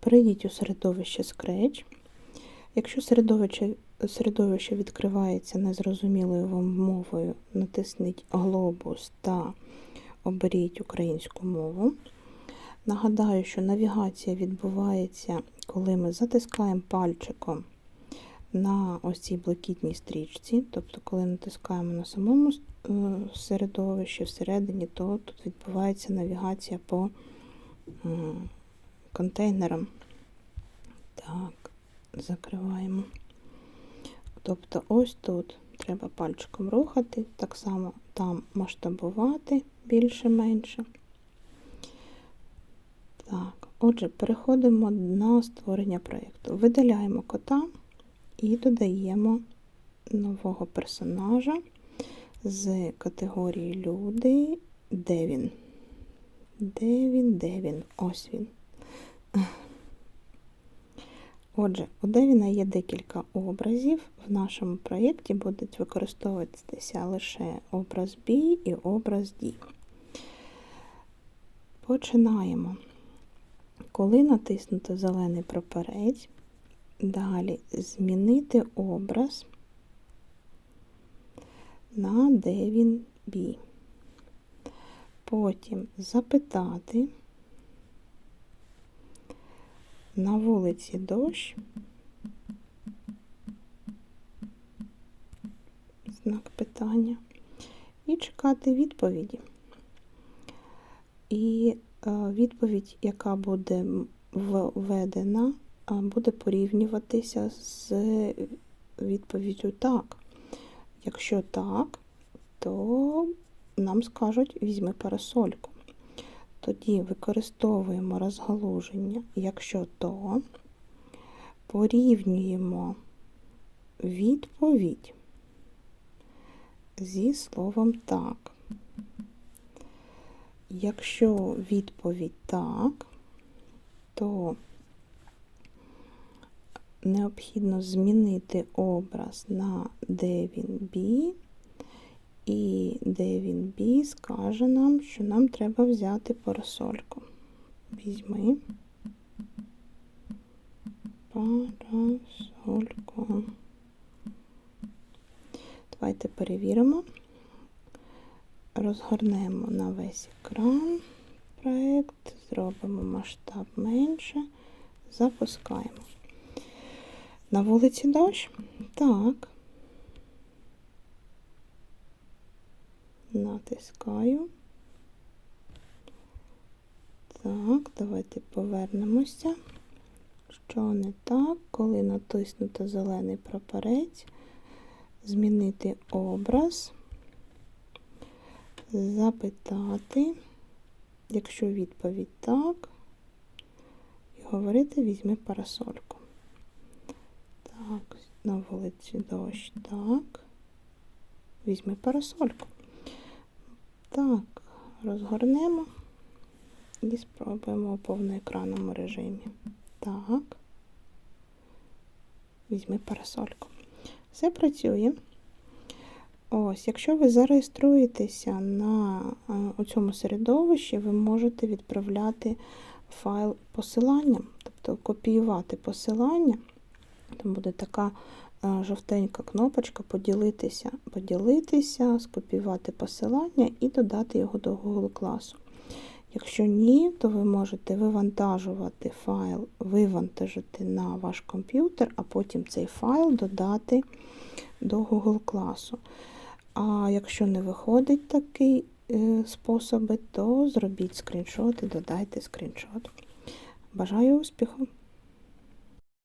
Перейдіть у середовище Scratch. Якщо середовище, середовище відкривається незрозумілою вам мовою, натисніть глобус та оберіть українську мову. Нагадаю, що навігація відбувається, коли ми затискаємо пальчиком на ось цій блакитній стрічці. Тобто, коли натискаємо на самому е, середовищі всередині, то тут відбувається навігація по м, контейнерам. Так, закриваємо. Тобто, ось тут треба пальчиком рухати, так само там масштабувати більше-менше. Так, отже, переходимо на створення проєкту. Видаляємо кота і додаємо нового персонажа з категорії люди. Де він? Де він? Де він? Ось він. Отже, у Девіна є декілька образів. В нашому проєкті будуть використовуватися лише образ B і образ D. Починаємо. Коли натиснуто зелений прапорець, далі змінити образ на де він B. Потім запитати на вулиці дощ. Знак питання. І чекати відповіді. І е, відповідь, яка буде введена, е, буде порівнюватися з відповіддю так. Якщо так, то нам скажуть візьми парасольку. Тоді використовуємо розгалуження, якщо то, порівнюємо відповідь зі словом так. Якщо відповідь так, то необхідно змінити образ на де він бі, і де він бі скаже нам, що нам треба взяти парасольку. Візьми парасольку. Давайте перевіримо. Розгорнемо на весь екран проєкт, зробимо масштаб менше, запускаємо. На вулиці дощ? Так. Натискаю. Так, давайте повернемося. Що не так, коли натиснуто зелений прапорець, змінити образ, запитати, якщо відповідь так, і говорити візьми парасольку. Так, на вулиці дощ, так. Візьми парасольку. Так, розгорнемо і спробуємо у повноекранному режимі. Так. Візьми парасольку. Все працює. Ось, якщо ви зареєструєтеся на у цьому середовищі, ви можете відправляти файл посиланням, тобто копіювати посилання. Там буде така жовтенька кнопочка поділитися, поділитися, скопіювати посилання і додати його до Google класу. Якщо ні, то ви можете вивантажувати файл, вивантажити на ваш комп'ютер, а потім цей файл додати до Google класу. А якщо не виходить такий е, способи, то зробіть скріншот і додайте скріншот. Бажаю успіху!